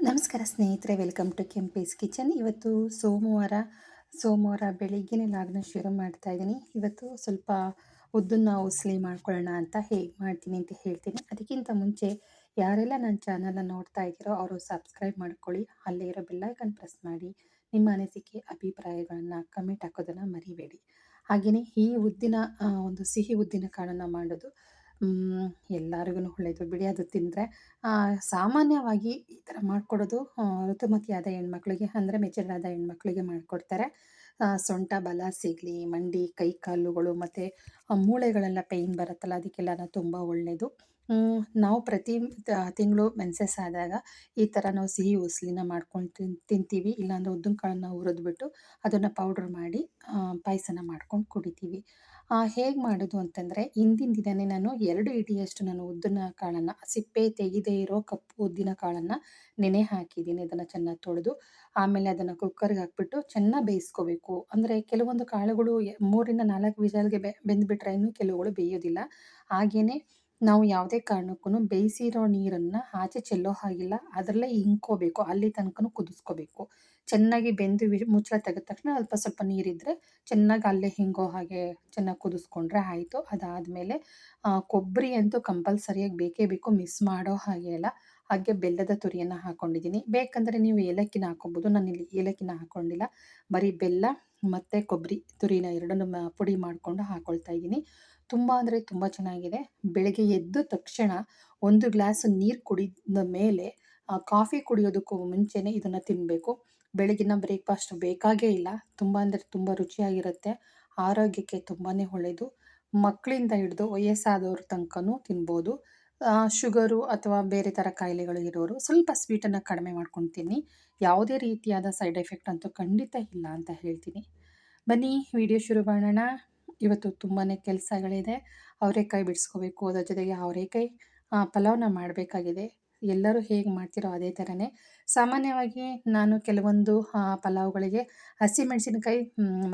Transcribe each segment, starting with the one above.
ನಮಸ್ಕಾರ ಸ್ನೇಹಿತರೆ, welcome to Kempee's kitchen. ಇವತ್ತು ಸೋಮವಾರ ಸೋಮವಾರ ಬೆಳಿಗ್ಗೆನೇ ಲಾಗ್ನ ಶುರು ಮಾಡ್ತಾ ಇದ್ದೀನಿ. ಇವತ್ತು ಸ್ವಲ್ಪ ಉದ್ದನ್ನ ಉಸಲಿ ಮಾಡ್ಕೊಳ್ಳೋಣ ಅಂತ ಹೇಗೆ ಮಾಡ್ತೀನಿ ಅಂತ ಹೇಳ್ತೀನಿ. ಅದಕ್ಕಿಂತ ಮುಂಚೆ ಯಾರೆಲ್ಲ ನನ್ನ ಚಾನಲನ್ನು ನೋಡ್ತಾ ಇದ್ದೀರೋ ಅವರು ಸಬ್ಸ್ಕ್ರೈಬ್ ಮಾಡ್ಕೊಳ್ಳಿ. ಅಲ್ಲೇ ಇರೋ ಬೆಲ್ಲೈಕನ್ ಪ್ರೆಸ್ ಮಾಡಿ. ನಿಮ್ಮ ಅನಿಸಿಕೆ, ಅಭಿಪ್ರಾಯಗಳನ್ನು ಕಮೆಂಟ್ ಹಾಕೋದನ್ನು ಮರಿಬೇಡಿ. ಹಾಗೆಯೇ ಈ ಉದ್ದಿನ ಒಂದು ಸಿಹಿ ಉದ್ದಿನ ಕಾಳನ್ನು ಮಾಡೋದು ಎಲ್ಲರಿಗೂ ಒಳ್ಳೆಯದು ಬಿಡಿ. ಅದು ತಿಂದರೆ ಸಾಮಾನ್ಯವಾಗಿ ಈ ಥರ ಮಾಡಿಕೊಡೋದು ಋತುಮತಿಯಾದ ಹೆಣ್ಮಕ್ಳಿಗೆ ಅಂದರೆ ಮೆಚೂರ್ಡ್ ಆದ ಹೆಣ್ಮಕ್ಳಿಗೆ ಮಾಡಿಕೊಡ್ತಾರೆ. ಸೊಂಟ, ಬಲ, ಸಿಗಲಿ, ಮಂಡಿ, ಕೈ ಕಾಲುಗಳು ಮತ್ತು ಮೂಳೆಗಳೆಲ್ಲ ಪೈನ್ ಬರುತ್ತಲ್ಲ ಅದಕ್ಕೆಲ್ಲ ತುಂಬ ಒಳ್ಳೆಯದು ನಾವು ಪ್ರತಿ ತಿಂಗಳು ಮೆನ್ಸಸ್ ಆದಾಗ ಈ ಥರ ನಾವು ಸಿಹಿ ಉಸ್ಲಿನ ಮಾಡ್ಕೊಂಡು ತಿನ್, ತಿಂತೀವಿ. ಇಲ್ಲಾಂದರೆ ಉದ್ದಿನ ಕಾಳನ್ನ ಹುರಿದ್ಬಿಟ್ಟು ಅದನ್ನು ಪೌಡ್ರ್ ಮಾಡಿ ಪಾಯಸನ ಮಾಡ್ಕೊಂಡು ಕುಡಿತೀವಿ. ಹೇಗೆ ಮಾಡೋದು ಅಂತಂದರೆ ಹಿಂದಿನ ದಿನವೇ ನಾನು ಎರಡು ಇಡಿಯಷ್ಟು ನಾನು ಉದ್ದಿನ ಕಾಳನ್ನು, ಸಿಪ್ಪೆ ತೆಗೆದೇ ಇರೋ ಕಪ್ಪು ಉದ್ದಿನ ಕಾಳನ್ನು ನೆನೆ ಹಾಕಿದ್ದೀನಿ. ಅದನ್ನು ಚೆನ್ನಾಗಿ ತೊಳೆದು, ಆಮೇಲೆ ಅದನ್ನು ಕುಕ್ಕರ್ಗೆ ಹಾಕ್ಬಿಟ್ಟು ಚೆನ್ನಾಗಿ ಬೇಯಿಸ್ಕೋಬೇಕು. ಅಂದರೆ ಕೆಲವೊಂದು ಕಾಳುಗಳು ಮೂರಿಂದ ನಾಲ್ಕು ವಿಜಾಲ್ಗೆ ಬೆಂದ್ಬಿಟ್ರೆ ಇನ್ನೂ ಕೆಲವುಗಳು ಬೇಯೋದಿಲ್ಲ. ಹಾಗೆಯೇ ನಾವು ಯಾವುದೇ ಕಾರಣಕ್ಕೂ ಬೇಯಿಸಿರೋ ನೀರನ್ನು ಆಚೆ ಚೆಲ್ಲೋ ಹಾಗಿಲ್ಲ. ಅದರಲ್ಲೇ ಇಂಕೋಬೇಕು. ಅಲ್ಲಿ ತನಕನೂ ಕುದಿಸ್ಕೋಬೇಕು. ಚೆನ್ನಾಗಿ ಬೆಂದು ಮುಚ್ಚಳ ತೆಗೆದ ತಕ್ಷಣ ಅಲ್ಪ ಸ್ವಲ್ಪ ನೀರಿದ್ದರೆ ಚೆನ್ನಾಗಿ ಅಲ್ಲೇ ಹಿಂಗೋ ಹಾಗೆ ಚೆನ್ನಾಗಿ ಕುದಿಸ್ಕೊಂಡ್ರೆ ಆಯಿತು. ಅದಾದಮೇಲೆ ಕೊಬ್ಬರಿ ಅಂತೂ ಕಂಪಲ್ಸರಿಯಾಗಿ ಬೇಕೇ ಬೇಕು, ಮಿಸ್ ಮಾಡೋ ಹಾಗೆ ಇಲ್ಲ ಹಾಗೆ ಬೆಲ್ಲದ ತುರಿಯನ್ನು ಹಾಕ್ಕೊಂಡಿದ್ದೀನಿ ಬೇಕಂದರೆ ನೀವು ಏಲಕ್ಕಿನ ಹಾಕ್ಕೊಂಬೋದು ನಾನು ಇಲ್ಲಿ ಏಲಕ್ಕಿನ ಹಾಕ್ಕೊಂಡಿಲ್ಲ ಬರೀ ಬೆಲ್ಲ ಮತ್ತು ಕೊಬ್ಬರಿ ತುರಿನ ಎರಡನ್ನೂ ಪುಡಿ ಮಾಡಿಕೊಂಡು ಹಾಕ್ಕೊಳ್ತಾ ಇದ್ದೀನಿ. ತುಂಬ ಅಂದರೆ ತುಂಬ ಚೆನ್ನಾಗಿದೆ. ಬೆಳಗ್ಗೆ ಎದ್ದ ತಕ್ಷಣ ಒಂದು ಗ್ಲಾಸ್ ನೀರು ಕುಡಿದ ಮೇಲೆ ಕಾಫಿ ಕುಡಿಯೋದಕ್ಕೂ ಮುಂಚೆನೇ ಇದನ್ನು ತಿನ್ನಬೇಕು ಬೆಳಗಿನ ಬ್ರೇಕ್ಫಾಸ್ಟ್ ಬೇಕಾಗೇ ಇಲ್ಲ. ತುಂಬ ಅಂದರೆ ತುಂಬ ರುಚಿಯಾಗಿರುತ್ತೆ. ಆರೋಗ್ಯಕ್ಕೆ ತುಂಬಾ ಒಳ್ಳೆಯದು ಮಕ್ಕಳಿಂದ ಹಿಡಿದು ವಯಸ್ಸಾದವ್ರ ತನಕನೂ ತಿನ್ಬೋದು. ಶುಗರು ಅಥವಾ ಬೇರೆ ಥರ ಕಾಯಿಲೆಗಳು ಇರೋರು ಸ್ವಲ್ಪ ಸ್ವೀಟನ್ನು ಕಡಿಮೆ ಮಾಡ್ಕೊಂಡು ತಿನ್ನಿ. ಯಾವುದೇ ರೀತಿಯಾದ ಸೈಡ್ ಎಫೆಕ್ಟ್ ಅಂತೂ ಖಂಡಿತ ಇಲ್ಲ ಅಂತ ಹೇಳ್ತೀನಿ. ಬನ್ನಿ ವಿಡಿಯೋ ಶುರು ಮಾಡೋಣ. ಇವತ್ತು ತುಂಬಾ ಕೆಲಸಗಳಿದೆ. ಅವರೇಕಾಯಿ ಬಿಡಿಸ್ಕೋಬೇಕು. ಅದರ ಜೊತೆಗೆ ಅವರೇಕಾಯಿ ಪಲಾವನ್ನ ಮಾಡಬೇಕಾಗಿದೆ. ಎಲ್ಲರೂ ಹೇಗೆ ಮಾಡ್ತೀರೋ ಅದೇ ಥರನೇ ಸಾಮಾನ್ಯವಾಗಿ ನಾನು ಕೆಲವೊಂದು ಪಲಾವ್ಗಳಿಗೆ ಹಸಿಮೆಣಸಿನಕಾಯಿ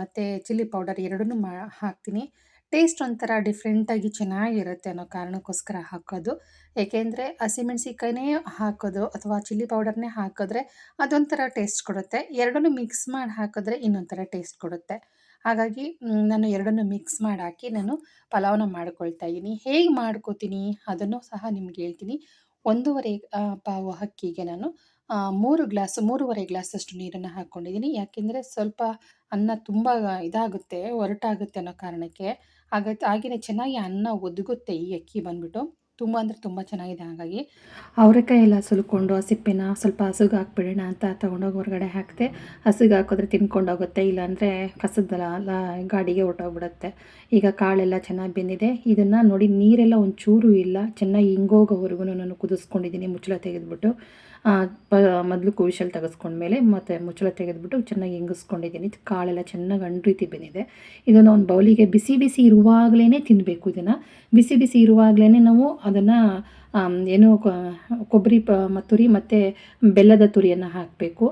ಮತ್ತು ಚಿಲ್ಲಿ ಪೌಡರ್ ಎರಡನ್ನೂ ಮಾ, ಹಾಕ್ತೀನಿ. ಟೇಸ್ಟ್ ಒಂಥರ ಡಿಫ್ರೆಂಟಾಗಿ ಚೆನ್ನಾಗಿರುತ್ತೆ ಅನ್ನೋ ಕಾರಣಕ್ಕೋಸ್ಕರ ಹಾಕೋದು. ಏಕೆಂದರೆ ಹಸಿಮೆಣ್ಸಿನ್ಕಾಯಿನೇ ಹಾಕೋದು ಅಥವಾ ಚಿಲ್ಲಿ ಪೌಡರ್ನೇ ಹಾಕಿದ್ರೆ ಅದೊಂಥರ ಟೇಸ್ಟ್ ಕೊಡುತ್ತೆ. ಎರಡನ್ನೂ ಮಿಕ್ಸ್ ಮಾಡಿ ಹಾಕಿದ್ರೆ ಇನ್ನೊಂಥರ ಟೇಸ್ಟ್ ಕೊಡುತ್ತೆ. ಹಾಗಾಗಿ ನಾನು ಎರಡನ್ನೂ ಮಿಕ್ಸ್ ಮಾಡಿ ಹಾಕಿ ನಾನು ಪಲಾವ್ನ ಮಾಡ್ಕೊಳ್ತಾ ಇದ್ದೀನಿ. ಹೇಗೆ ಮಾಡ್ಕೋತೀನಿ ಅದನ್ನು ಸಹ ನಿಮ್ಗೆ ಹೇಳ್ತೀನಿ. ಒಂದೂವರೆ ಪಾವು ಅಕ್ಕಿಗೆ ನಾನು ಮೂರು ಗ್ಲಾಸ್, ಮೂರುವರೆ ಗ್ಲಾಸಷ್ಟು ನೀರನ್ನು ಹಾಕ್ಕೊಂಡಿದ್ದೀನಿ. ಯಾಕೆಂದರೆ ಸ್ವಲ್ಪ ಅನ್ನ ತುಂಬ ಇದಾಗುತ್ತೆ, ಒರಟಾಗುತ್ತೆ ಅನ್ನೋ ಕಾರಣಕ್ಕೆ. ಹಾಗೆಯೇ ಚೆನ್ನಾಗಿ ಅನ್ನ ಒದಗುತ್ತೆ ಈ ಅಕ್ಕಿ ಬಂದ್ಬಿಟ್ಟು. ತುಂಬ ಅಂದರೆ ತುಂಬ ಚೆನ್ನಾಗಿದೆ ಹಾಗಾಗಿ. ಅವರೆಕಾಯಿ ಎಲ್ಲ ಸುಲ್ಕೊಂಡು ಆ ಸಿಪ್ಪೆನ ಸ್ವಲ್ಪ ಹಸುಗೆ ಹಾಕ್ಬಿಡೋಣ ಅಂತ ತೊಗೊಂಡೋಗಿ ಹೊರಗಡೆ ಹಾಕಿದೆ, ಹಸುಗೆ ಹಾಕಿದ್ರೆ ತಿನ್ಕೊಂಡೋಗುತ್ತೆ ಇಲ್ಲಾಂದರೆ ಕಸದಲ್ಲ ಗಾಡಿಗೆ ಹೊರ್ಟೋಗ್ಬಿಡುತ್ತೆ ಈಗ ಕಾಳೆಲ್ಲ ಚೆನ್ನಾಗಿ ಬೆಂದಿದೆ. ಇದನ್ನು ನೋಡಿ ನೀರೆಲ್ಲ ಒಂಚೂರು ಇಲ್ಲ, ಚೆನ್ನಾಗಿ ಹಿಂಗೋಗೋವರೆಗೂ ನಾನು ಕುದಿಸ್ಕೊಂಡಿದ್ದೀನಿ, ಮುಚ್ಚಳ ತೆಗೆದ್ಬಿಟ್ಟು. ಮೊದಲು ಕುವಿಶಲ್ ತೆಗೆಸ್ಕೊಂಡ್ಮೇಲೆ ಮತ್ತು ಮುಚ್ಚಳ ತೆಗೆದ್ಬಿಟ್ಟು ಚೆನ್ನಾಗಿ ಹಿಂಗಿಸ್ಕೊಂಡಿದ್ದೀನಿ ಕಾಳೆಲ್ಲ ಚೆನ್ನಾಗಿ ಅಂಡು ರೀತಿ ಬೆಂದಿದೆ. ಇದನ್ನು ಒಂದು ಬೌಲಿಗೆ ಬಿಸಿ ಬಿಸಿ ಇರುವಾಗಲೇ ತಿನ್ನಬೇಕು ಇದನ್ನು. ಬಿಸಿ ಬಿಸಿ ಇರುವಾಗಲೇ ನಾವು ಅದನ್ನು ಏನು ಕೊಬ್ಬರಿ ಪ ತುರಿ ಮತ್ತು ಬೆಲ್ಲದ ತುರಿಯನ್ನು ಹಾಕಬೇಕು.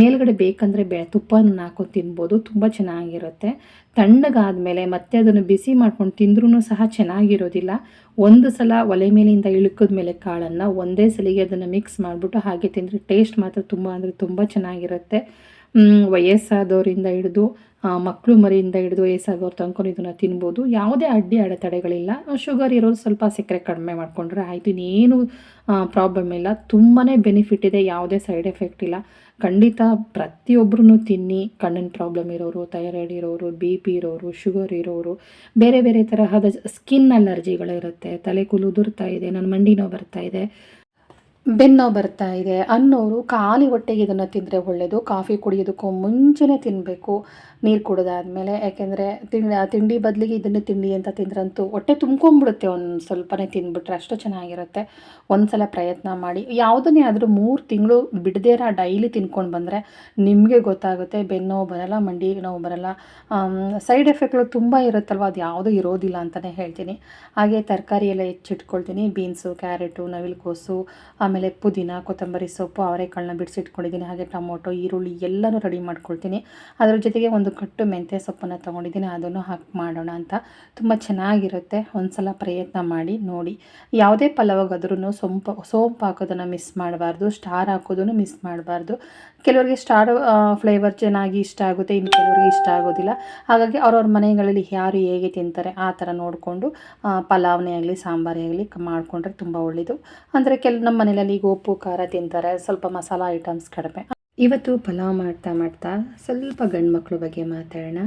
ಮೇಲ್ಗಡೆ ಬೇಕಂದರೆ ಬೆ ತುಪ್ಪನ ಹಾಕೊಂಡು ತಿನ್ಬೋದು, ತುಂಬ ಚೆನ್ನಾಗಿರುತ್ತೆ. ತಣ್ಣಗಾದಮೇಲೆ ಮತ್ತೆ ಅದನ್ನು ಬಿಸಿ ಮಾಡ್ಕೊಂಡು ತಿಂದ್ರೂ ಸಹ ಚೆನ್ನಾಗಿರೋದಿಲ್ಲ. ಒಂದು ಸಲ ಒಲೆ ಮೇಲಿಂದ ಇಳುಕಿದ ಮೇಲೆ ಕಾಳನ್ನು ಒಂದೇ ಸಲಿಗೆ ಅದನ್ನು ಮಿಕ್ಸ್ ಮಾಡಿಬಿಟ್ಟು ಹಾಗೆ ತಿಂದರೆ ಟೇಸ್ಟ್ ಮಾತ್ರ ತುಂಬ ಅಂದರೆ ತುಂಬ ಚೆನ್ನಾಗಿರುತ್ತೆ. ವಯಸ್ಸಾದವರಿಂದ ಹಿಡಿದು ಮಕ್ಕಳು ಮರಿಯಿಂದ ಹಿಡಿದು ವಯಸ್ಸಾದವ್ರು ತನಕ ಇದನ್ನು ತಿನ್ಬೋದು. ಯಾವುದೇ ಅಡ್ಡಿ ಅಡೆತಡೆಗಳಿಲ್ಲ. ಶುಗರ್ ಇರೋರು ಸ್ವಲ್ಪ ಸಕ್ಕರೆ ಕಡಿಮೆ ಮಾಡಿಕೊಂಡ್ರೆ ಆಯಿತು. ಇನ್ನೇನು ಪ್ರಾಬ್ಲಮ್ ಇಲ್ಲ. ತುಂಬಾ ಬೆನಿಫಿಟ್ ಇದೆ. ಯಾವುದೇ ಸೈಡ್ ಎಫೆಕ್ಟ್ ಇಲ್ಲ. ಖಂಡಿತ ಪ್ರತಿಯೊಬ್ಬರೂ ತಿನ್ನಿ. ಕಣ್ಣಿನ ಪ್ರಾಬ್ಲಮ್ ಇರೋರು ಥೈರಾಯ್ಡ್ ಇರೋರು ಬಿ ಪಿ ಇರೋರು, ಶುಗರ್ ಇರೋರು, ಬೇರೆ ಬೇರೆ ತರಹದ ಸ್ಕಿನ್ ಅಲರ್ಜಿಗಳಿರುತ್ತೆ ತಲೆ ಕೂಲು ಉದುರ್ತಾ ಇದೆ. ನನ್ನ ಮಂಡಿ ನೋವು ಬರ್ತಾ ಇದೆ. ಬೆನ್ನೋ ಬರ್ತಾ ಇದೆ. ಅನ್ನೋರು ಖಾಲಿ ಹೊಟ್ಟೆಗೆ ಇದನ್ನು ತಿಂದರೆ ಒಳ್ಳೆಯದು ಕಾಫಿ ಕುಡಿಯೋದಕ್ಕೂ ಮುಂಚೆನೇ ತಿನ್ನಬೇಕು ನೀರು ಕುಡಿದಾದ್ಮೇಲೆ. ಯಾಕೆಂದರೆ ತಿಂಡಿ ತಿಂಡಿ ಬದಲಿಗೆ ಇದನ್ನು ತಿಂಡಿ ಅಂತ ತಿಂದ್ರಂತೂ ಹೊಟ್ಟೆ ತುಂಬ್ಕೊಂಬಿಡುತ್ತೆ ಒಂದು ಸ್ವಲ್ಪನೇ ತಿಂದ್ಬಿಟ್ರೆ ಅಷ್ಟು ಚೆನ್ನಾಗಿರುತ್ತೆ. ಒಂದು ಸಲ ಪ್ರಯತ್ನ ಮಾಡಿ. ಯಾವುದನ್ನೇ ಆದರೂ ಮೂರು ತಿಂಗಳು ಬಿಡದೇರ ಡೈಲಿ ತಿನ್ಕೊಂಡು ಬಂದರೆ ನಿಮಗೆ ಗೊತ್ತಾಗುತ್ತೆ, ಬೆನ್ನು ನೋವು ಬರಲ್ಲ ಮಂಡಿ ನೋವು ಬರಲ್ಲ ಸೈಡ್ ಎಫೆಕ್ಟ್ಗಳು ತುಂಬ ಇರುತ್ತಲ್ವ? ಅದು ಯಾವುದೂ ಇರೋದಿಲ್ಲ ಅಂತಲೇ ಹೇಳ್ತೀನಿ. ಹಾಗೆ ತರಕಾರಿ ಎಲ್ಲ ಹೆಚ್ಚಿಟ್ಕೊಳ್ತೀನಿ. ಬೀನ್ಸು, ಕ್ಯಾರೆಟು ನವಿಲುಕೋಸು ಆಮೇಲೆ ಆಮೇಲೆ ಪುದೀನ, ಕೊತ್ತಂಬರಿ ಸೊಪ್ಪು, ಅವರೆಕಾಳನ್ನ ಬಿಡಿಸಿಟ್ಕೊಂಡಿದ್ದೀನಿ, ಹಾಗೆ ಟೊಮೊಟೊ, ಈರುಳ್ಳಿ ಎಲ್ಲನೂ ರೆಡಿ ಮಾಡ್ಕೊಳ್ತೀನಿ. ಅದರ ಜೊತೆಗೆ ಒಂದು ಕಟ್ಟು ಮೆಂತ್ಯ ಸೊಪ್ಪನ್ನು ತೊಗೊಂಡಿದ್ದೀನಿ, ಅದನ್ನು ಹಾಕಿ ಮಾಡೋಣ ಅಂತ. ತುಂಬ ಚೆನ್ನಾಗಿರುತ್ತೆ ಒಂದು ಸಲ ಪ್ರಯತ್ನ ಮಾಡಿ ನೋಡಿ. ಯಾವುದೇ ಪಲಾವಾಗಾದ್ರೂ ಸೊಂಪು, ಸೋಂಪು ಹಾಕೋದನ್ನು ಮಿಸ್ ಮಾಡಬಾರ್ದು ಸ್ಟಾರ್ ಹಾಕೋದನ್ನು ಮಿಸ್ ಮಾಡಬಾರ್ದು. ಕೆಲವರಿಗೆ ಸ್ಟಾರ್ ಫ್ಲೇವರ್ ಚೆನ್ನಾಗಿ ಇಷ್ಟ ಆಗುತ್ತೆ, ಇನ್ನು ಕೆಲವರಿಗೆ ಇಷ್ಟ ಆಗೋದಿಲ್ಲ. ಹಾಗಾಗಿ ಅವ್ರವ್ರ ಮನೆಗಳಲ್ಲಿ ಯಾರು ಹೇಗೆ ತಿಂತಾರೆ, ಆ ಥರ ನೋಡಿಕೊಂಡು ಪಲಾವ್ನೇ ಆಗಲಿ, ಸಾಂಬಾರೇ ಆಗಲಿ ಮಾಡಿಕೊಂಡ್ರೆ ತುಂಬ ಒಳ್ಳೆಯದು ಅಂದರೆ ಕೆಲ ನಮ್ಮ ಮನೆಯಲ್ಲಿ ಉಪ್ಪು, ಖಾರ ತಿಂತಾರೆ. ಸ್ವಲ್ಪ ಮಸಾಲ ಐಟಮ್ಸ್ ಕಡಿಮೆ. ಇವತ್ತು ಪಲಾವ್ ಮಾಡ್ತಾ ಮಾಡ್ತಾ ಸ್ವಲ್ಪ ಗಂಡು ಮಕ್ಕಳ ಬಗ್ಗೆ ಮಾತಾಡೋಣ.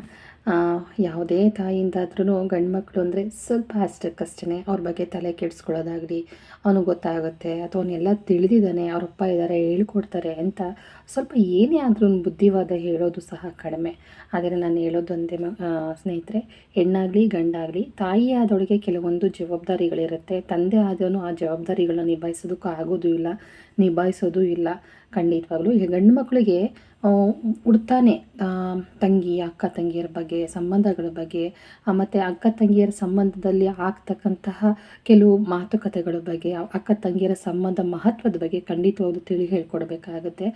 ಯಾವುದೇ ತಾಯಿಯಿಂದಾದ್ರೂ ಗಂಡು ಮಕ್ಕಳು ಅಂದರೆ ಸ್ವಲ್ಪ ಅಷ್ಟಕ್ಕಷ್ಟೇ ಅವ್ರ ಬಗ್ಗೆ ತಲೆ ಕೆಡಿಸ್ಕೊಳ್ಳೋದಾಗಲಿ ಅವನಿಗೆ ಗೊತ್ತಾಗುತ್ತೆ ಅಥವಾ ಅವನ್ನೆಲ್ಲ ತಿಳಿದಿದ್ದಾನೆ ಅವರಪ್ಪ ಇದ್ದಾರೆ ಹೇಳ್ಕೊಡ್ತಾರೆ ಅಂತ ಸ್ವಲ್ಪ ಏನೇ ಆದರೂ ಬುದ್ಧಿವಾದ ಹೇಳೋದು ಸಹ ಕಡಿಮೆ. ಆದರೆ ನಾನು ಹೇಳೋದೊಂದೇ ಮ ಸ್ನೇಹಿತರೆ, ಹೆಣ್ಣಾಗಲಿ, ಗಂಡಾಗಲಿ ತಾಯಿ ಆದವಳಿಗೆ ಕೆಲವೊಂದು ಜವಾಬ್ದಾರಿಗಳಿರುತ್ತೆ. ತಂದೆ ಆದವನು ಆ ಜವಾಬ್ದಾರಿಗಳನ್ನ ನಿಭಾಯಿಸೋದಕ್ಕೂ ಆಗೋದು ಇಲ್ಲ, ನಿಭಾಯಿಸೋದು ಇಲ್ಲ. ಖಂಡಿತವಾಗ್ಲೂ, ಈಗ ಗಂಡು ಮಕ್ಕಳಿಗೆ ಹುಡ್ತಾನೆ ತಂಗಿ ಅಕ್ಕ ತಂಗಿಯರ ಬಗ್ಗೆ, ಸಂಬಂಧಗಳ ಬಗ್ಗೆ ಮತ್ತು ಅಕ್ಕ ತಂಗಿಯರ ಸಂಬಂಧದಲ್ಲಿ ಆಗ್ತಕ್ಕಂತಹ ಕೆಲವು ಮಾತುಕತೆಗಳ ಬಗ್ಗೆ ಅಕ್ಕ ತಂಗಿಯರ ಸಂಬಂಧ ಮಹತ್ವದ ಬಗ್ಗೆ ಖಂಡಿತವಾಗ್ಲೂ ತಿಳಿ ಹೇಳ್ಕೊಡ್ಬೇಕಾಗುತ್ತೆ.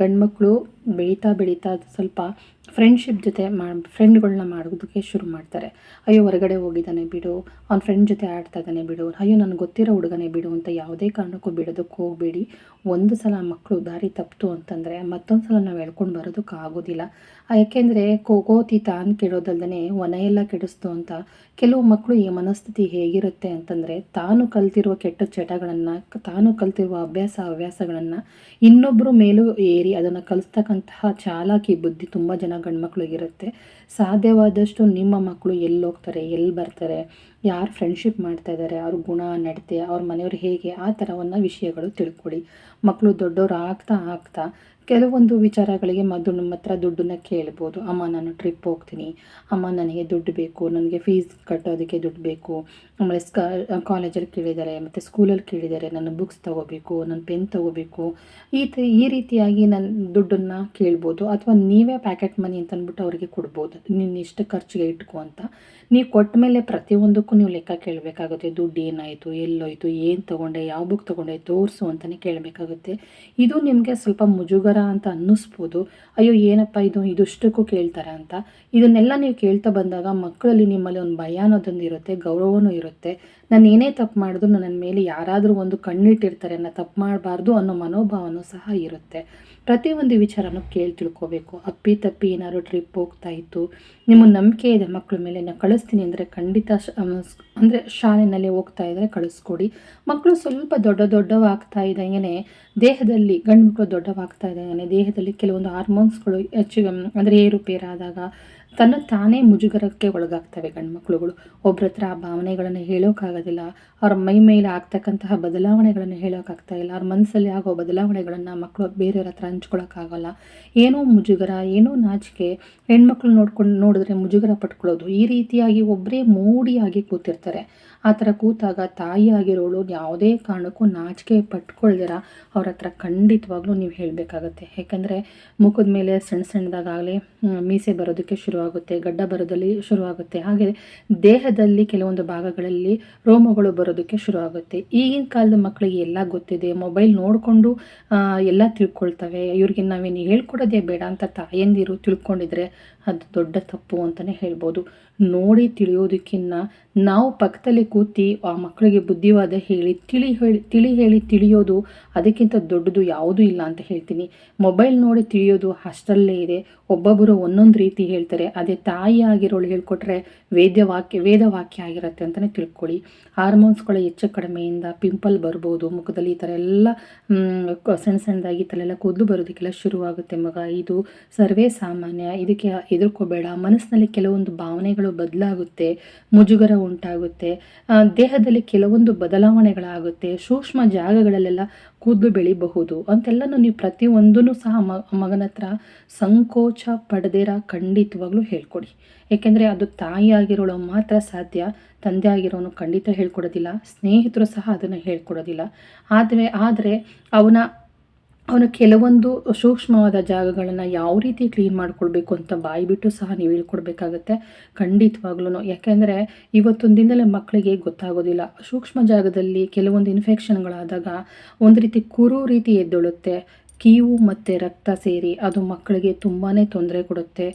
ಗಂಡು ಮಕ್ಕಳು ಬೆಳೀತಾ ಬೆಳೀತಾ ಸ್ವಲ್ಪ ಫ್ರೆಂಡ್ಶಿಪ್ ಜೊತೆ ಮಾ ಫ್ರೆಂಡ್ಗಳನ್ನ ಮಾಡೋದಕ್ಕೆ ಶುರು ಮಾಡ್ತಾರೆ. ಅಯ್ಯೋ, ಹೊರಗಡೆ ಹೋಗಿದ್ದಾನೆ ಬಿಡು, ಅವ್ನ ಫ್ರೆಂಡ್ ಜೊತೆ ಆಡ್ತಾ ಇದ್ದಾನೆ ಬಿಡು, ಅಯ್ಯೋ, ನನಗೆ ಗೊತ್ತಿರೋ ಹುಡುಗನೇ ಬಿಡು ಅಂತ ಯಾವುದೇ ಕಾರಣಕ್ಕೂ ಬಿಡೋದಕ್ಕೆ ಹೋಗಬೇಡಿ. ಒಂದು ಸಲ ಮಕ್ಕಳು ದಾರಿ ತಪ್ಪಿತು ಅಂತಂದರೆ ಮತ್ತೊಂದು ಸಲ ನಾವು ಹೇಳ್ಕೊಂಡು ಬರೋದಕ್ಕೆ ಆಗೋದಿಲ್ಲ. ಯಾಕೆಂದರೆ ಅಂತ ತಾನು ವನ ಎಲ್ಲ ಕೆಡಿಸ್ತು ಅಂತ ಕೆಲವು ಮಕ್ಕಳು ಈ ಮನಸ್ಥಿತಿ ಹೇಗಿರುತ್ತೆ ಅಂತಂದರೆ ತಾನು ಕಲ್ತಿರುವ ಕೆಟ್ಟ ಚಟಗಳನ್ನು, ತಾನು ಕಲ್ತಿರುವ ಅಭ್ಯಾಸ ಹವ್ಯಾಸಗಳನ್ನು ಇನ್ನೊಬ್ಬರು ಮೇಲೂ ಏರಿ ಅದನ್ನು ಕಲಿಸ್ತಕ್ಕಂತಹ ಚಾಲಾಕಿ ಬುದ್ಧಿ ತುಂಬ ಜನ ಗಂಡು ಮಕ್ಕಳಿಗಿರುತ್ತೆ ಸಾಧ್ಯವಾದಷ್ಟು ನಿಮ್ಮ ಮಕ್ಕಳು ಎಲ್ಲಿ ಹೋಗ್ತಾರೆ ಎಲ್ಲಿ ಬರ್ತಾರೆ, ಯಾರು ಫ್ರೆಂಡ್ಶಿಪ್ ಮಾಡ್ತಾ ಇದ್ದಾರೆ ಅವ್ರ ಗುಣ ನಡತೆ, ಅವ್ರ ಮನೆಯವ್ರು ಹೇಗೆ, ಆ ಥರವನ್ನು ವಿಷಯಗಳು ತಿಳ್ಕೊಳ್ಳಿ ಮಕ್ಕಳು ದೊಡ್ಡವರು ಆಗ್ತಾ ಆಗ್ತಾ ಕೆಲವೊಂದು ವಿಚಾರಗಳಿಗೆ ಮೊದಲು ನಮ್ಮ ಹತ್ರ ದುಡ್ಡನ್ನ ಕೇಳ್ಬೋದು. ಅಮ್ಮ, ನಾನು ಟ್ರಿಪ್ ಹೋಗ್ತೀನಿ. ಅಮ್ಮ, ನನಗೆ ದುಡ್ಡು ಬೇಕು. ನನಗೆ ಫೀಸ್ ಕಟ್ಟೋದಕ್ಕೆ ದುಡ್ಡು ಬೇಕು. ಆಮೇಲೆ ಸ್ಕ ಕಾಲೇಜಲ್ಲಿ ಕೇಳಿದ್ದಾರೆ, ಮತ್ತು ಸ್ಕೂಲಲ್ಲಿ ಕೇಳಿದ್ದಾರೆ. ನನ್ನ ಬುಕ್ಸ್ ತೊಗೋಬೇಕು ನನ್ನ ಪೆನ್ ತೊಗೋಬೇಕು. ಈ ಈ ರೀತಿಯಾಗಿ ನನ್ನ ದುಡ್ಡನ್ನು ಕೇಳ್ಬೋದು. ಅಥವಾ ನೀವೇ ಪ್ಯಾಕೆಟ್ ಮನಿ ಅಂತ ಅಂದ್ಬಿಟ್ಟು ಅವರಿಗೆ ಕೊಡ್ಬೋದು. ನಿನ್ನ ಇಷ್ಟು ಖರ್ಚಿಗೆ ಇಟ್ಕೊ ಅಂತ. ನೀವು ಕೊಟ್ಟ ಮೇಲೆ ಪ್ರತಿಯೊಂದಕ್ಕೂ ನೀವು ಲೆಕ್ಕ ಕೇಳಬೇಕಾಗುತ್ತೆ. ದುಡ್ಡು ಏನಾಯಿತು, ಎಲ್ಲೋಯ್ತು, ಏನು ತೊಗೊಂಡೆ, ಯಾವ ಬುಕ್ ತೊಗೊಂಡೆ, ತೋರಿಸು ಅಂತಲೇ ಕೇಳಬೇಕಾಗುತ್ತೆ. ಇದು ನಿಮಗೆ ಸ್ವಲ್ಪ ಮುಜುಗರ ಅಂತ ಅನ್ನಿಸ್ಬೋದು. ಅಯ್ಯೋ, ಏನಪ್ಪ ಇದು? ಇದುಷ್ಟಕ್ಕೂ ಕೇಳ್ತಾರೆ ಅಂತ. ಇದನ್ನೆಲ್ಲ ನೀವು ಕೇಳ್ತಾ ಬಂದಾಗ ಮಕ್ಕಳಲ್ಲಿ ನಿಮ್ಮಲ್ಲಿ ಒಂದು ಭಯ ಅನ್ನೋದೊಂದು ಇರುತ್ತೆ, ಗೌರವನೂ ಇರುತ್ತೆ. ನಾನು ಏನೇ ತಪ್ಪು ಮಾಡಿದ್ರು ನನ್ನ ಮೇಲೆ ಯಾರಾದರೂ ಒಂದು ಕಣ್ಣಿಟ್ಟಿರ್ತಾರೆ ನಾನು ತಪ್ಪು ಮಾಡಬಾರ್ದು ಅನ್ನೋ ಮನೋಭಾವನೂ ಸಹ ಇರುತ್ತೆ. ಪ್ರತಿಯೊಂದು ವಿಚಾರನೂ ಕೇಳಿ ತಿಳ್ಕೊಬೇಕು. ಅಪ್ಪಿ ತಪ್ಪಿ ಏನಾದ್ರು ಟ್ರಿಪ್ ಹೋಗ್ತಾ ಇತ್ತು, ನಿಮ್ಮ ನಂಬಿಕೆ ಇದೆ ಮಕ್ಕಳ ಮೇಲೆ ನಾನು ಕಳಿಸ್ತೀನಿ ಅಂದರೆ ಖಂಡಿತ ಅಂದರೆ ಶಾಲೆಯಲ್ಲಿ ಹೋಗ್ತಾ ಇದ್ದರೆ ಕಳಿಸ್ಕೊಡಿ. ಮಕ್ಕಳು ಸ್ವಲ್ಪ ದೊಡ್ಡ ದೊಡ್ಡವಾಗ್ತಾ ಇದ್ದಂಗೆ ದೇಹದಲ್ಲಿ ಗಂಡು ಮಕ್ಕಳು ದೊಡ್ಡವಾಗ್ತಾ ಇದ್ದಂಗೆ ದೇಹದಲ್ಲಿ ಕೆಲವೊಂದು ಹಾರ್ಮೋನ್ಸ್ಗಳು ಹೆಚ್ಚು, ಅಂದರೆ ಏರುಪೇರಾದಾಗ ತನ್ನ ತಾನೇ ಮುಜುಗರಕ್ಕೆ ಒಳಗಾಗ್ತವೆ ಗಂಡು ಮಕ್ಕಳುಗಳು ಒಬ್ಬರ ಹತ್ರ ಆ ಭಾವನೆಗಳನ್ನು ಹೇಳೋಕ್ಕಾಗೋದಿಲ್ಲ ಅವ್ರ ಮೈ ಮೇಲೆ ಆಗ್ತಕ್ಕಂತಹ ಬದಲಾವಣೆಗಳನ್ನು ಹೇಳೋಕ್ಕಾಗ್ತಾ ಇಲ್ಲ. ಅವ್ರ ಮನಸ್ಸಲ್ಲಿ ಆಗೋ ಬದಲಾವಣೆಗಳನ್ನು ಮಕ್ಕಳು ಬೇರೆಯವ್ರ ಹತ್ರ ಹಂಚ್ಕೊಳಕ್ಕಾಗಲ್ಲ. ಏನೋ ಮುಜುಗರ, ಏನೋ ನಾಚಿಕೆ. ಹೆಣ್ಮಕ್ಳು ನೋಡ್ಕೊಂಡು ನೋಡಿದ್ರೆ ಮುಜುಗರ ಪಟ್ಕೊಳ್ಳೋದು ಈ ರೀತಿಯಾಗಿ ಒಬ್ಬರೇ ಮೂಡಿಯಾಗಿ ಕೂತಿರ್ತಾರೆ. ಆ ಥರ ಕೂತಾಗ ತಾಯಿಯಾಗಿರೋಳು ಯಾವುದೇ ಕಾರಣಕ್ಕೂ ನಾಚಿಕೆ ಪಟ್ಕೊಳ್ದಿರ ಅವ್ರ ಹತ್ರ ಖಂಡಿತವಾಗ್ಲೂ ನೀವು ಹೇಳಬೇಕಾಗತ್ತೆ. ಯಾಕಂದರೆ ಮುಖದ ಮೇಲೆ ಸಣ್ಣ ಸಣ್ಣದಾಗಲಿ ಮೀಸೆ ಬರೋದಕ್ಕೆ ಶುರುವಾಗುತ್ತೆ, ಗಡ್ಡ ಬರೋದಲ್ಲಿ ಶುರುವಾಗುತ್ತೆ. ಹಾಗೆ ದೇಹದಲ್ಲಿ ಕೆಲವೊಂದು ಭಾಗಗಳಲ್ಲಿ ರೋಮಗಳು ಬರೋದಕ್ಕೆ ಶುರುವಾಗುತ್ತೆ. ಈಗಿನ ಕಾಲದ ಮಕ್ಕಳಿಗೆ ಎಲ್ಲ ಗೊತ್ತಿದೆ. ಮೊಬೈಲ್ ನೋಡಿಕೊಂಡು ಎಲ್ಲ ತಿಳ್ಕೊಳ್ತವೆ. ಇವ್ರಿಗೆ ನಾವೇನು ಹೇಳ್ಕೊಡೋದೇ ಬೇಡ ಅಂತ ತಾಯಂದಿರು ತಿಳ್ಕೊಂಡಿದ್ರೆ ಅದು ದೊಡ್ಡ ತಪ್ಪು ಅಂತಲೇ ಹೇಳ್ಬೋದು. ನೋಡಿ ತಿಳಿಯೋದಕ್ಕಿಂತ ನಾವು ಪಕ್ಕದಲ್ಲಿ ಕೂತಿ ಆ ಮಕ್ಕಳಿಗೆ ಬುದ್ಧಿವಾದ ಹೇಳಿ ತಿಳಿ ಹೇಳಿ ತಿಳಿ ಹೇಳಿ ತಿಳಿಯೋದು ಅದಕ್ಕಿಂತ ದೊಡ್ಡದು ಯಾವುದೂ ಇಲ್ಲ ಅಂತ ಹೇಳ್ತೀನಿ. ಮೊಬೈಲ್ ನೋಡಿ ತಿಳಿಯೋದು ಅಷ್ಟರಲ್ಲೇ ಇದೆ. ಒಬ್ಬೊಬ್ಬರು ಒಂದೊಂದು ರೀತಿ ಹೇಳ್ತಾರೆ. ಅದೇ ತಾಯಿ ಆಗಿರೋಳು ಹೇಳ್ಕೊಟ್ರೆ ವೇದ ವಾಕ್ಯ ಆಗಿರುತ್ತೆ ಅಂತಲೇ ತಿಳ್ಕೊಳ್ಳಿ. ಹಾರ್ಮೋನ್ಸ್ಗಳ ಹೆಚ್ಚು ಕಡಿಮೆಯಿಂದ ಪಿಂಪಲ್ ಬರ್ಬೋದು. ಮುಖದಲ್ಲಿ ಈ ಥರ ಎಲ್ಲ ಸಣ್ಣ ಸಣ್ಣದಾಗಿ ತಲೆಲ್ಲ ಕೂದಲು ಬರೋದಕ್ಕೆಲ್ಲ ಶುರುವಾಗುತ್ತೆ ಮಗ. ಇದು ಸರ್ವೇ ಸಾಮಾನ್ಯ. ಇದಕ್ಕೆ ಹೆದರ್ಕೋಬೇಡ ಮನಸ್ಸಿನಲ್ಲಿ ಕೆಲವೊಂದು ಭಾವನೆಗಳು ಬದಲಾಗುತ್ತೆ, ಮುಜುಗರ ಉಂಟಾಗುತ್ತೆ. ದೇಹದಲ್ಲಿ ಕೆಲವೊಂದು ಬದಲಾವಣೆಗಳಾಗುತ್ತೆ. ಸೂಕ್ಷ್ಮ ಜಾಗಗಳಲ್ಲೆಲ್ಲ ಕೂದಲು ಬೆಳಿಬಹುದು. ಅಂತೆಲ್ಲನೂ ನೀವು ಪ್ರತಿಯೊಂದೂ ಸಹ ಮಗನ ಹತ್ರ ಸಂಕೋಚ ಪಡೆದಿರ ಖಂಡಿತವಾಗ್ಲೂ ಹೇಳ್ಕೊಡಿ. ಏಕೆಂದರೆ ಅದು ತಾಯಿ ಆಗಿರೋಳು ಮಾತ್ರ ಸಾಧ್ಯ ತಂದೆ ಆಗಿರೋನು ಖಂಡಿತ ಹೇಳ್ಕೊಡೋದಿಲ್ಲ. ಸ್ನೇಹಿತರು ಸಹ ಅದನ್ನು ಹೇಳ್ಕೊಡೋದಿಲ್ಲ. ಆದರೆ ಅವನ ಅವನು ಕೆಲವೊಂದು ಸೂಕ್ಷ್ಮವಾದ ಜಾಗಗಳನ್ನು ಯಾವ ರೀತಿ ಕ್ಲೀನ್ ಮಾಡಿಕೊಳ್ಬೇಕು ಅಂತ ಬಾಯಿ ಬಿಟ್ಟು ಸಹ ನೀವು ಹೇಳ್ಕೊಡ್ಬೇಕಾಗತ್ತೆ. ಖಂಡಿತವಾಗ್ಲೂ ಯಾಕೆಂದರೆ ಇವತ್ತೊಂದು ದಿನದಲ್ಲೇ ಮಕ್ಕಳಿಗೆ ಗೊತ್ತಾಗೋದಿಲ್ಲ. ಸೂಕ್ಷ್ಮ ಜಾಗದಲ್ಲಿ ಕೆಲವೊಂದು ಇನ್ಫೆಕ್ಷನ್ಗಳಾದಾಗ ಒಂದು ರೀತಿ ಕುರು ರೀತಿ ಎದ್ದೊಳುತ್ತೆ. ಕೀವು ಮತ್ತು ರಕ್ತ ಸೇರಿ ಅದು ಮಕ್ಕಳಿಗೆ ತುಂಬಾ ತೊಂದರೆ ಕೊಡುತ್ತೆ.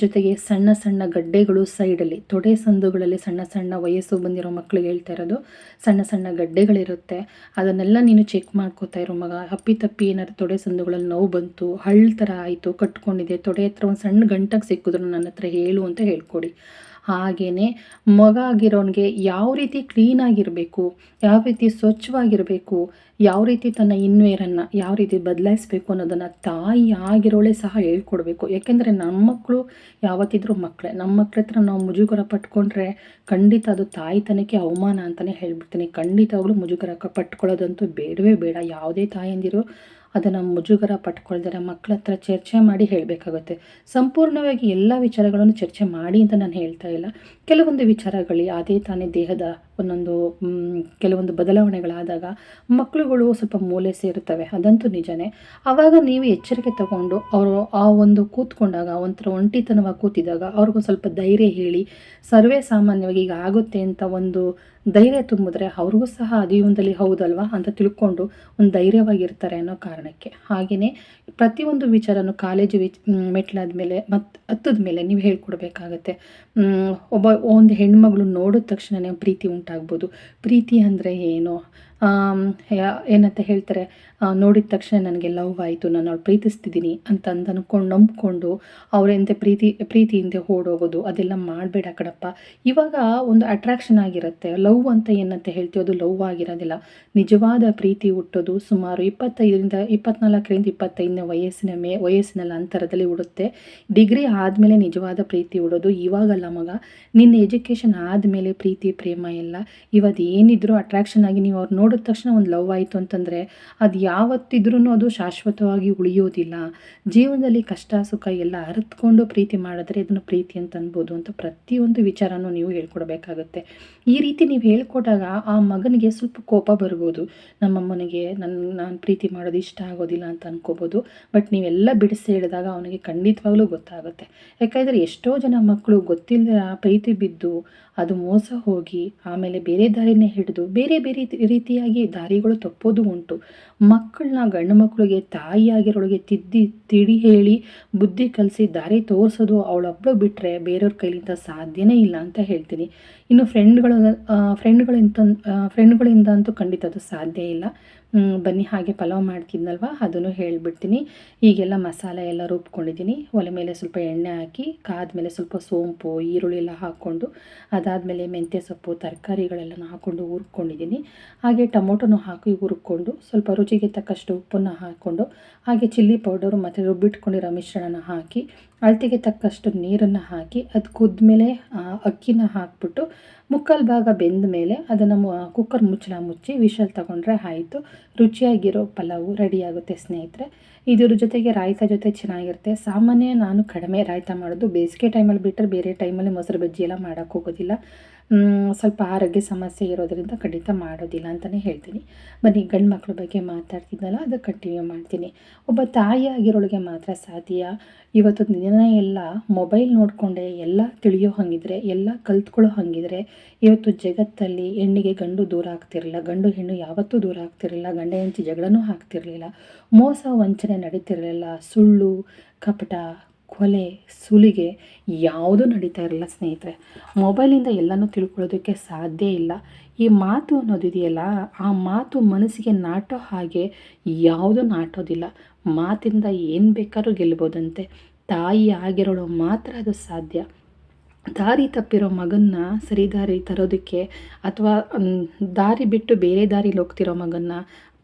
ಜೊತೆಗೆ ಸಣ್ಣ ಸಣ್ಣ ಗಡ್ಡೆಗಳು ಸೈಡಲ್ಲಿ ತೊಡೆ ಸಂದುಗಳಲ್ಲಿ ಸಣ್ಣ ಸಣ್ಣ ವಯಸ್ಸು ಬಂದಿರೋ ಮಕ್ಕಳಿಗೆ ಹೇಳ್ತಾ ಇರೋದು, ಸಣ್ಣ ಸಣ್ಣ ಗಡ್ಡೆಗಳಿರುತ್ತೆ. ಅದನ್ನೆಲ್ಲ ನೀನು ಚೆಕ್ ಮಾಡ್ಕೋತಾ ಇರೋ ಮಗ. ಅಪ್ಪಿ ತಪ್ಪಿ ಏನಾದ್ರು ತೊಡೆ ಸಂದುಗಳಲ್ಲಿ ನೋವು ಬಂತು ಹಳ್ಳ ಥರ ಆಯಿತು ಕಟ್ಕೊಂಡಿದೆ ತೊಡೆ ಹತ್ರ ಒಂದು ಸಣ್ಣ ಗಂಟಕ್ಕೆ ಸಿಕ್ಕಿದ್ರು ನನ್ನ ಹತ್ರ ಹೇಳು ಅಂತ ಹೇಳ್ಕೊಡಿ. ಹಾಗೆಯೇ ಮಗ ಆಗಿರೋನಿಗೆ ಯಾವ ರೀತಿ ಕ್ಲೀನಾಗಿರಬೇಕು ಯಾವ ರೀತಿ ಸ್ವಚ್ಛವಾಗಿರಬೇಕು, ಯಾವ ರೀತಿ ತನ್ನ ಇನ್ವೇರನ್ನು ಯಾವ ರೀತಿ ಬದಲಾಯಿಸಬೇಕು ಅನ್ನೋದನ್ನು ತಾಯಿ ಆಗಿರೋಳೆ ಸಹ ಹೇಳ್ಕೊಡ್ಬೇಕು. ಯಾಕೆಂದರೆ ನಮ್ಮ ಮಕ್ಕಳು ಯಾವತ್ತಿದ್ರೂ ಮಕ್ಕಳೇ ನಮ್ಮ ಮಕ್ಕಳ ಹತ್ರ ನಾವು ಮುಜುಗರ ಪಟ್ಕೊಂಡ್ರೆ ಖಂಡಿತ ಅದು ತಾಯಿತನಕ್ಕೆ ಅವಮಾನ ಅಂತಲೇ ಹೇಳ್ಬಿಡ್ತೀನಿ. ಖಂಡಿತವಾಗ್ಲೂ ಮುಜುಗರ ಪಟ್ಕೊಳ್ಳೋದಂತೂ ಬೇಡವೇ ಬೇಡ. ಯಾವುದೇ ತಾಯಂದಿರು ಅದನ್ನು ಮುಜುಗರ ಪಟ್ಕೊಳ್ದರೆ ಮಕ್ಕಳ ಹತ್ರ ಚರ್ಚೆ ಮಾಡಿ ಹೇಳಬೇಕಾಗುತ್ತೆ. ಸಂಪೂರ್ಣವಾಗಿ ಎಲ್ಲ ವಿಚಾರಗಳನ್ನು ಚರ್ಚೆ ಮಾಡಿ ಅಂತ ನಾನು ಹೇಳ್ತಾ ಇಲ್ಲ. ಕೆಲವೊಂದು ವಿಚಾರಗಳು ಅದೇ ತಾನೇ ದೇಹದ ಒಂದೊಂದು ಕೆಲವೊಂದು ಬದಲಾವಣೆಗಳಾದಾಗ ಮಕ್ಕಳುಗಳು ಸ್ವಲ್ಪ ಮೂಲೆ ಸೇರುತ್ತವೆ. ಅದಂತೂ ನಿಜನೇ. ಆವಾಗ ನೀವು ಎಚ್ಚರಿಕೆ ತಗೊಂಡು ಅವರು ಆ ಒಂದು ಕೂತ್ಕೊಂಡಾಗ ಒಂಥರ ಒಂಟಿತನವಾಗಿ ಕೂತಿದಾಗ ಅವ್ರಿಗೊಂದು ಸ್ವಲ್ಪ ಧೈರ್ಯ ಹೇಳಿ, ಸರ್ವೇ ಸಾಮಾನ್ಯವಾಗಿ ಈಗ ಆಗುತ್ತೆ ಅಂತ ಒಂದು ಧೈರ್ಯ ತುಂಬಿದ್ರೆ ಅವ್ರಿಗೂ ಸಹ ಜೀವನದಲ್ಲಿ ಹೌದಲ್ವಾ ಅಂತ ತಿಳ್ಕೊಂಡು ಒಂದು ಧೈರ್ಯವಾಗಿರ್ತಾರೆ ಅನ್ನೋ ಕಾರಣಕ್ಕೆ. ಹಾಗೆಯೇ ಪ್ರತಿಯೊಂದು ವಿಚಾರನೂ ಕಾಲೇಜು ವಿಚ್ ಮೆಟ್ಲಾದ ಮೇಲೆ ಮತ್ತು ಹತ್ತದ ಮೇಲೆ ನೀವು ಹೇಳ್ಕೊಡ್ಬೇಕಾಗತ್ತೆ. ಒಬ್ಬ, ಒಂದು ಹೆಣ್ಮಗಳು ನೋಡಿದ ತಕ್ಷಣವೇ ಪ್ರೀತಿ ಉಂಟಾಗ್ಬೋದು. ಪ್ರೀತಿ ಅಂದರೆ ಏನು? ಏನಂತ ಹೇಳ್ತಾರೆ ನೋಡಿದ ತಕ್ಷಣ ನನಗೆ ಲವ್ ಆಯಿತು, ನಾನು ಅವ್ಳು ಪ್ರೀತಿಸ್ತಿದ್ದೀನಿ ಅಂತ ಅಂದು ಅಂದ್ಕೊಂಡು ನಂಬ್ಕೊಂಡು ಅವರೆಂತೆ ಪ್ರೀತಿ, ಪ್ರೀತಿಯಿಂದ ಓಡೋಗೋದು ಅದೆಲ್ಲ ಮಾಡಬೇಡ ಕಣಪ್ಪ. ಇವಾಗ ಒಂದು ಅಟ್ರಾಕ್ಷನ್ ಆಗಿರುತ್ತೆ, ಲವ್ ಅಂತ ಏನಂತ ಹೇಳ್ತೀವಿ ಅದು ಲವ್ ಆಗಿರೋದಿಲ್ಲ. ನಿಜವಾದ ಪ್ರೀತಿ ಹುಟ್ಟೋದು ಸುಮಾರು ಇಪ್ಪತ್ತೈದರಿಂದ, ಇಪ್ಪತ್ನಾಲ್ಕರಿಂದ ಇಪ್ಪತ್ತೈದನೇ ವಯಸ್ಸಿನ ಮೇ, ವಯಸ್ಸಿನ ಅಂತರದಲ್ಲಿ ಹುಡುತ್ತೆ. ಡಿಗ್ರಿ ಆದಮೇಲೆ ನಿಜವಾದ ಪ್ರೀತಿ ಉಡೋದು ಇವಾಗಲ್ಲ ಮಗ. ನಿನ್ನ ಎಜುಕೇಷನ್ ಆದಮೇಲೆ ಪ್ರೀತಿ, ಪ್ರೇಮ ಎಲ್ಲ. ಇವತ್ತು ಏನಿದ್ರು ಅಟ್ರಾಕ್ಷನ್ ಆಗಿ ನೀವು ಅವ್ರು ನೋಡಿದ ತಕ್ಷಣ ಒಂದು ಲವ್ ಆಯಿತು ಅಂತಂದರೆ ಅದು ಯಾವತ್ತಿದ್ರೂ ಅದು ಶಾಶ್ವತವಾಗಿ ಉಳಿಯೋದಿಲ್ಲ. ಜೀವನದಲ್ಲಿ ಕಷ್ಟ, ಸುಖ ಎಲ್ಲ ಅರಿತ್ಕೊಂಡು ಪ್ರೀತಿ ಮಾಡಿದ್ರೆ ಇದನ್ನು ಪ್ರೀತಿ ಅಂತ ಅನ್ಬೋದು ಅಂತ ಪ್ರತಿಯೊಂದು ವಿಚಾರನೂ ನೀವು ಹೇಳ್ಕೊಡ್ಬೇಕಾಗತ್ತೆ. ಈ ರೀತಿ ನೀವು ಹೇಳ್ಕೊಟ್ಟಾಗ ಆ ಮಗನಿಗೆ ಸ್ವಲ್ಪ ಕೋಪ ಬರ್ಬೋದು. ನಮ್ಮಮ್ಮನಿಗೆ ನನ್ನ ನಾನು ಪ್ರೀತಿ ಮಾಡೋದು ಇಷ್ಟ ಆಗೋದಿಲ್ಲ ಅಂತ ಅನ್ಕೋಬೋದು. ಬಟ್ ನೀವೆಲ್ಲ ಬಿಡಿಸಿ ಹೇಳಿದಾಗ ಅವನಿಗೆ ಖಂಡಿತವಾಗ್ಲೂ ಗೊತ್ತಾಗುತ್ತೆ. ಯಾಕಂದರೆ ಎಷ್ಟೋ ಜನ ಮಕ್ಕಳು ಗೊತ್ತಿಲ್ಲದ ಪ್ರೀತಿ ಬಿದ್ದು ಅದು ಮೋಸ ಹೋಗಿ ಆಮೇಲೆ ಬೇರೆ ದಾರಿನೇ ಹಿಡಿದು ಬೇರೆ ಬೇರೆ ರೀತಿಯಾಗಿ ದಾರಿಗಳು ತಪ್ಪೋದು ಉಂಟು. ಮಕ್ಕಳನ್ನ ಗಂಡು ಮಕ್ಕಳಿಗೆ ತಾಯಿಯಾಗಿರೋಳಿಗೆ ತಿದ್ದಿ ತಿಳಿ ಹೇಳಿ ಬುದ್ಧಿ ಕಲಿಸಿ ದಾರಿ ತೋರಿಸೋದು ಅವಳೊಬ್ಬಳು ಬಿಟ್ಟರೆ ಬೇರೆಯವ್ರ ಕೈಲಿಂದ ಸಾಧ್ಯನೇ ಇಲ್ಲ ಅಂತ ಹೇಳ್ತೀನಿ. ಇನ್ನು ಫ್ರೆಂಡ್ಗಳು ಫ್ರೆಂಡ್ಗಳಿಂತ ಫ್ರೆಂಡ್ಗಳಿಂದ ಅಂತೂ ಖಂಡಿತ ಅದು ಸಾಧ್ಯ ಇಲ್ಲ. ಬನ್ನಿ, ಹಾಗೆ ಪಲಾವ್ ಮಾಡ್ತಿದ್ನಲ್ವ? ಅದನ್ನು ಹೇಳಿಬಿಡ್ತೀನಿ. ಈಗೆಲ್ಲ ಮಸಾಲೆ ಎಲ್ಲ ರುಬ್ಕೊಂಡಿದ್ದೀನಿ. ಒಲೆ ಮೇಲೆ ಸ್ವಲ್ಪ ಎಣ್ಣೆ ಹಾಕಿ, ಕಾದ್ಮೇಲೆ ಸ್ವಲ್ಪ ಸೋಂಪು, ಈರುಳ್ಳಿ ಎಲ್ಲ ಹಾಕ್ಕೊಂಡು, ಅದಾದಮೇಲೆ ಮೆಂತ್ಯ ಸೊಪ್ಪು ತರಕಾರಿಗಳೆಲ್ಲ ಹಾಕ್ಕೊಂಡು ಹುರ್ಕೊಂಡಿದ್ದೀನಿ. ಹಾಗೆ ಟೊಮೊಟೊನು ಹಾಕಿ ಹುರ್ಕೊಂಡು, ಸ್ವಲ್ಪ ರುಚಿಗೆ ತಕ್ಕಷ್ಟು ಉಪ್ಪನ್ನು ಹಾಕ್ಕೊಂಡು, ಹಾಗೆ ಚಿಲ್ಲಿ ಪೌಡರು ಮತ್ತು ರುಬ್ಬಿಟ್ಕೊಂಡಿರೋ ಮಿಶ್ರಣನ ಹಾಕಿ, ಅಳತೆಗೆ ತಕ್ಕಷ್ಟು ನೀರನ್ನು ಹಾಕಿ, ಅದು ಕುದ್ಮೇಲೆ ಅಕ್ಕಿನ ಹಾಕ್ಬಿಟ್ಟು ಮುಕ್ಕಾಲು ಭಾಗ ಬೆಂದ ಮೇಲೆ ಅದನ್ನು ಕುಕ್ಕರ್ ಮುಚ್ಚಳ ಮುಚ್ಚಿ ವಿಷಲ್ ತಗೊಂಡ್ರೆ ಆಯಿತು. ರುಚಿಯಾಗಿರೋ ಪಲಾವು ರೆಡಿಯಾಗುತ್ತೆ ಸ್ನೇಹಿತರೆ. ಇದ್ರ ಜೊತೆಗೆ ರಾಯ್ತ ಜೊತೆ ಚೆನ್ನಾಗಿರುತ್ತೆ. ಸಾಮಾನ್ಯ ನಾನು ಕಡಿಮೆ ರಾಯ್ತ ಮಾಡೋದು. ಬೇಸಿಗೆ ಟೈಮಲ್ಲಿ ಬಿಟ್ಟರೆ ಬೇರೆ ಟೈಮಲ್ಲಿ ಮೊಸರು ಬಜ್ಜಿ ಎಲ್ಲ ಮಾಡೋಕ್ಕೆ ಹೋಗೋದಿಲ್ಲ. ಸ್ವಲ್ಪ ಆರೋಗ್ಯ ಸಮಸ್ಯೆ ಇರೋದರಿಂದ ಖಂಡಿತ ಮಾಡೋದಿಲ್ಲ ಅಂತಲೇ ಹೇಳ್ತೀನಿ. ಬನ್ನಿ, ಗಂಡು ಮಕ್ಕಳ ಬಗ್ಗೆ ಮಾತಾಡ್ತಿದ್ನಲ್ಲ, ಅದು ಕಂಟಿನ್ಯೂ ಮಾಡ್ತೀನಿ. ಒಬ್ಬ ತಾಯಿ ಆಗಿರೋಳಿಗೆ ಮಾತ್ರ ಸಾಧ್ಯ. ಇವತ್ತು ದಿನ ಎಲ್ಲ ಮೊಬೈಲ್ ನೋಡಿಕೊಂಡೆ, ಎಲ್ಲ ತಿಳಿಯೋ ಹಾಗಿದ್ರೆ, ಎಲ್ಲ ಕಲ್ತ್ಕೊಳ್ಳೋ ಹಾಗಿದ್ರೆ ಇವತ್ತು ಜಗತ್ತಲ್ಲಿ ಹೆಣ್ಣಿಗೆ ಗಂಡು ದೂರ ಆಗ್ತಿರಲಿಲ್ಲ, ಗಂಡು ಹೆಣ್ಣು ಯಾವತ್ತೂ ದೂರ ಆಗ್ತಿರಲಿಲ್ಲ, ಗಂಡ ಹೆಂಚಿ ಜಗಳನೂ ಆಗ್ತಿರಲಿಲ್ಲ, ಮೋಸ ವಂಚನೆ ನಡೀತಿರಲಿಲ್ಲ, ಸುಳ್ಳು, ಕಪಟ, ಕೊಲೆ, ಸುಲಿಗೆ ಯಾವುದೂ ನಡೀತಾ ಇರಲಿಲ್ಲ ಸ್ನೇಹಿತರೆ. ಮೊಬೈಲಿಂದ ಎಲ್ಲನೂ ತಿಳ್ಕೊಳ್ಳೋದಕ್ಕೆ ಸಾಧ್ಯ ಇಲ್ಲ. ಈ ಮಾತು ಅನ್ನೋದಿದೆಯಲ್ಲ ಆ ಮಾತು ಮನಸ್ಸಿಗೆ ನಾಟೋ ಹಾಗೆ ಯಾವುದೂ ನಾಟೋದಿಲ್ಲ. ಮಾತಿಂದ ಏನು ಬೇಕಾದ್ರೂ ಗೆಲ್ಬೋದಂತೆ. ತಾಯಿ ಆಗಿರೋಳು ಮಾತ್ರ ಅದು ಸಾಧ್ಯ. ದಾರಿ ತಪ್ಪಿರೋ ಮಗನ್ನ ಸರಿ ದಾರಿ ತರೋದಕ್ಕೆ ಅಥವಾ ದಾರಿ ಬಿಟ್ಟು ಬೇರೆ ದಾರಿಲಿ ಹೋಗ್ತಿರೋ ಮಗನ್ನ,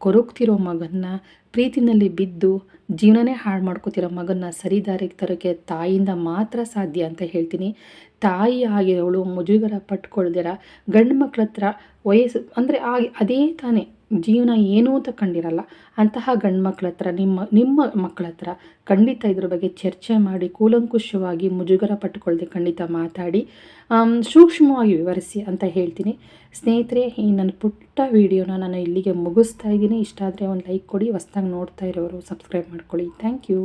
ಕೊರಗ್ತಿರೋ ಮಗನ್ನ, ಪ್ರೀತಿನಲ್ಲಿ ಬಿದ್ದು ಜೀವನನೇ ಹಾಳು ಮಾಡ್ಕೋತಿರೋ ಮಗನ್ನ ಸರಿ ದಾರಿಗೆ ತರೋಕ್ಕೆ ತಾಯಿಯಿಂದ ಮಾತ್ರ ಸಾಧ್ಯ ಅಂತ ಹೇಳ್ತೀನಿ. ತಾಯಿ ಆಗಿರೋಳು ಮುಜುಗರ ಪಟ್ಕೊಳ್ದಿರ. ಗಂಡು ಮಕ್ಳ ಹತ್ರ ವಯಸ್ಸು, ಅಂದರೆ ಆಗಿ, ಅದೇ ತಾನೇ. ಜೀವನ ಏನು ಅಂತ ಕಂಡಿರಲ್ಲ. ಅಂತಹ ಗಂಡು ಹತ್ರ, ನಿಮ್ಮ ನಿಮ್ಮ ಮಕ್ಕಳ ಹತ್ರ ಖಂಡಿತ ಇದ್ರ ಬಗ್ಗೆ ಚರ್ಚೆ ಮಾಡಿ, ಕೂಲಂಕುಷವಾಗಿ ಮುಜುಗರ ಪಟ್ಟುಕೊಳ್ಳದೆ ಖಂಡಿತ ಮಾತಾಡಿ ಸೂಕ್ಷ್ಮವಾಗಿ ವಿವರಿಸಿ ಅಂತ ಹೇಳ್ತೀನಿ. ಸ್ನೇಹಿತರೆ, ಈ ನನ್ನ ಪುಟ್ಟ ವಿಡಿಯೋನ ನಾನು ಇಲ್ಲಿಗೆ ಮುಗಿಸ್ತಾ ಇದ್ದೀನಿ. ಇಷ್ಟ ಆದರೆ ಒಂದು ಲೈಕ್ ಕೊಡಿ. ಹೊಸ್ದಾಗಿ ನೋಡ್ತಾ ಇರೋರು ಸಬ್ಸ್ಕ್ರೈಬ್ ಮಾಡ್ಕೊಳ್ಳಿ. Thank you.